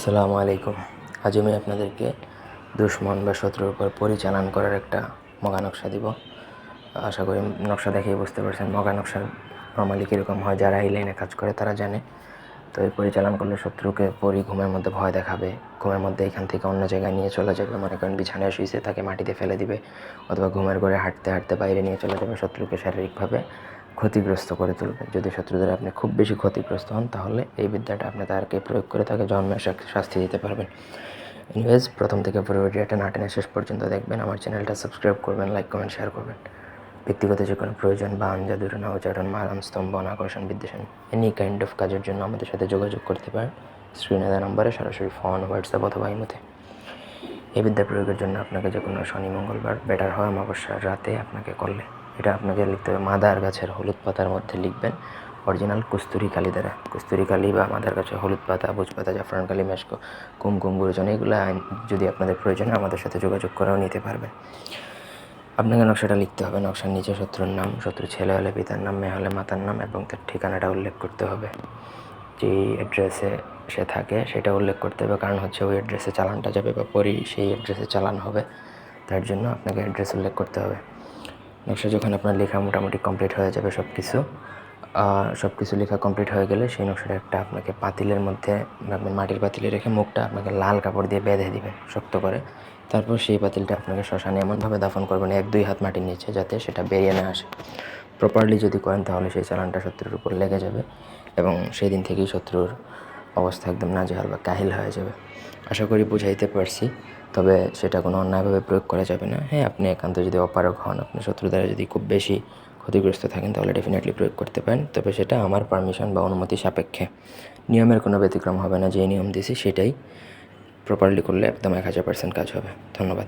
আসসালামু আলাইকুম। আজ আমি আপনাদেরকে দুশ্মন বা শত্রুর উপর পরিচালন করার একটা মগা নকশা দিব। আশা করি নকশা দেখেই বুঝতে পারছেন মগা নকশা নর্মালি কীরকম হয়, যারা এই লাইনে কাজ করে তারা জানে। তো এই পরিচালন করলে শত্রুকে পরি ঘুমের মধ্যে ভয় দেখাবে, ঘুমের মধ্যে এখান থেকে অন্য জায়গায় নিয়ে চলে যাবে। মনে করেন বিছানায় শুয়েছে তাকে মাটিতে ফেলে দিবে, অথবা ঘুমের ঘরে হাঁটতে হাঁটতে বাইরে নিয়ে চলে যাবে শত্রুকে শারীরিকভাবে। ক্ষতিগ্রস্ত করে তুলবে। যদি শত্রুদের আপনি খুব বেশি ক্ষতিগ্রস্ত হন, তাহলে এই বিদ্যাটা আপনি তাকে প্রয়োগ করে তাকে জন্মের শাস্তি দিতে পারবেন। এনিওয়েজ প্রথম থেকে পুরো ভিডিওটা না টেনে শেষ পর্যন্ত দেখবেন, আমার চ্যানেলটা সাবস্ক্রাইব করবেন লাইক কমেন্ট শেয়ার করবেন। ব্যক্তিগত যে কোনো প্রয়োজন বা আঞ্জাদুরনা উচ্চারণ মারাম স্তম্ভন আকর্ষণ বিদ্বেষণ এনি কাইন্ড অফ কাজের জন্য আমাদের সাথে যোগাযোগ করতে পারেন। স্ক্রিনে দেওয়া নম্বরে সরাসরি ফোন হোয়াটসঅ্যাপ অথবা ইমোতে এই বিদ্যা প্রয়োগের জন্য আপনাকে যে কোনো শনি, মঙ্গলবার বেটার হয় অমাবস্যার রাতে আপনাকে করলে এটা আপনাকে লিখতে হবে, মাদার গাছের হলুদ পাতার মধ্যে লিখবেন, অরিজিনাল কস্তুরি কালি দ্বারা। কস্তুরি কালি বা মাদার গাছের হলুদ পাতা বুজ পাতা, জাফরান কালি, মেশকো, কুমকুম, গুরুজন, এগুলো যদি আপনাদের প্রয়োজন আমাদের সাথে যোগাযোগ করেও নিতে পারবেন। আপনাকে নকশাটা লিখতে হবে, নকশার নিচে শত্রুর নাম, শত্রু ছেলে হলে পিতার নাম, মেয়ে হলে মাতার নাম এবং তার ঠিকানাটা উল্লেখ করতে হবে। যে অ্যাড্রেসে সে থাকে, সেটা উল্লেখ করতে হবে, কারণ হচ্ছে ওই অ্যাড্রেসে চালানটা যাবে বা পরই সেই অ্যাড্রেসে চালান হবে, তার জন্য আপনাকে অ্যাড্রেস উল্লেখ করতে হবে। নকশা যখন আপনার লেখা মোটামুটি কমপ্লিট হয়ে যাবে সব কিছু সব কিছু লেখা কমপ্লিট হয়ে গেলে সেই নকশাটা একটা আপনাকে পাতিলের মধ্যে রাখবেন মাটির পাতিলে রেখে মুখটা আপনাকে লাল কাপড় দিয়ে বেঁধে দিবেন শক্ত করে। তারপর সেই পাতিলটা আপনাকে শ্মশানে এমনভাবে দাফন করবেন এক দুই হাত মাটির নিচে যাতে সেটা বেরিয়ে না আসে। প্রপারলি যদি করেন তাহলে সেই চালানটা শত্রুর উপর লেগে যাবে এবং সেই দিন থেকেই শত্রুর অবস্থা একদম নাজেহাল বা কাহিল হয়ে যাবে। আশা করি বুঝাইতে পারছি। তবে সেটা কোনো অন্যায়ভাবে প্রয়োগ করা যাবে না। হ্যাঁ আপনি একান্ত যদি অপারক হন, আপনি শত্রু দ্বারা যদি খুব বেশি ক্ষতিগ্রস্ত থাকেন, তাহলে ডেফিনেটলি প্রয়োগ করতে পারেন। তবে সেটা আমার পারমিশন বা অনুমতি সাপেক্ষে। নিয়মের কোনো ব্যতিক্রম হবে না যে নিয়ম দিয়েছি সেটাই প্রপারলি করলে একদম এক হাজার পার্সেন্ট কাজ হবে। ধন্যবাদ।